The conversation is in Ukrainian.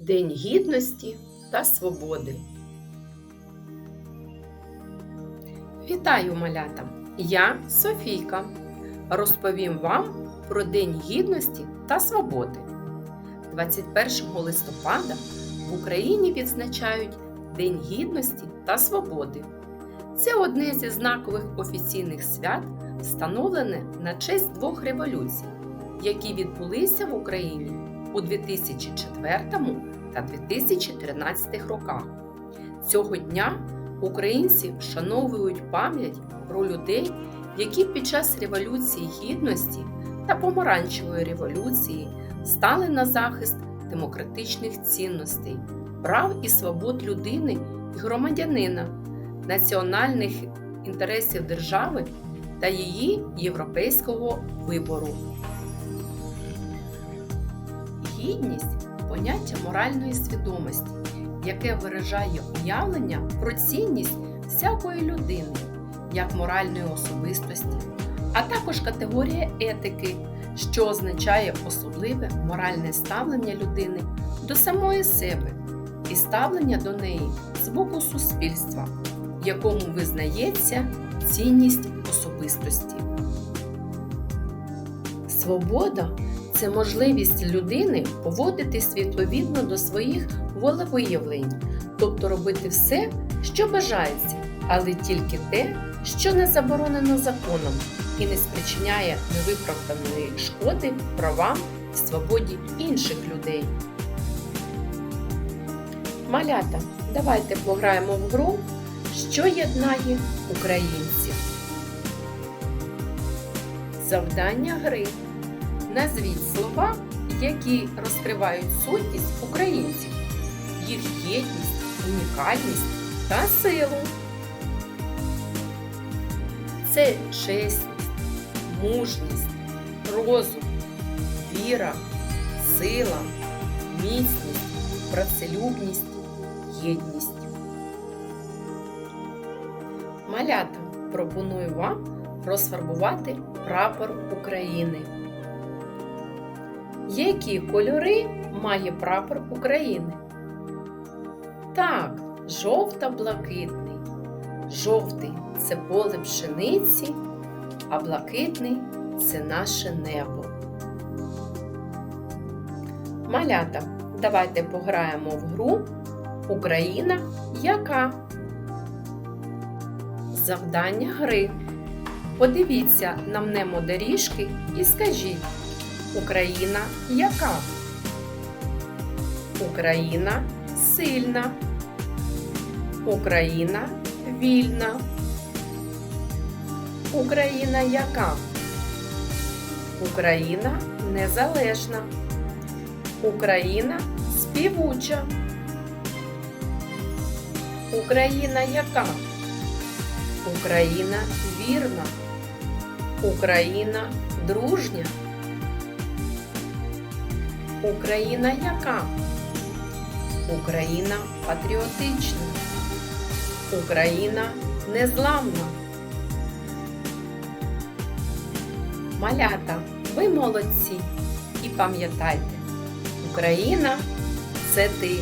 День гідності та свободи. Вітаю малята! Я Софійка. Розповім вам про День гідності та свободи. 21 листопада в Україні відзначають День гідності та свободи. Це одне зі знакових офіційних свят, встановлене на честь двох революцій, які відбулися в Україні у 2004 та 2013 роках. Цього дня українці вшановують пам'ять про людей, які під час Революції Гідності та Помаранчевої революції стали на захист демократичних цінностей, прав і свобод людини і громадянина, національних інтересів держави та її європейського вибору. Гідність поняття моральної свідомості, яке виражає уявлення про цінність всякої людини як моральної особистості, а також категорія етики, що означає особливе моральне ставлення людини до самої себе і ставлення до неї з боку суспільства, якому визнається цінність особистості. Свобода це можливість людини поводитись відповідно до своїх волевиявлень, тобто робити все, що бажається, але тільки те, що не заборонено законом і не спричиняє невиправданої шкоди правам і свободі інших людей. Малята, давайте пограємо в гру, що єднає українців. Завдання гри. Назвіть слова, які розкривають сутність українців, їх єдність, унікальність та силу. Це чесність, мужність, розум, віра, сила, міцність, працелюбність, єдність. Малята пропоную вам розфарбувати прапор України. Які кольори має прапор України? Так, жовто-блакитний. Жовтий це поле пшениці, а блакитний це наше небо. Малята, давайте пограємо в гру Україна яка? Завдання гри. Подивіться на мнемодоріжки і скажіть Україна яка? Україна сильна. Україна вільна. Україна яка? Україна незалежна. Україна співуча. Україна яка? Україна вірна. Україна дружня. Україна яка? Україна патріотична. Україна незламна. Малята, ви молодці. І пам'ятайте, Україна це ти.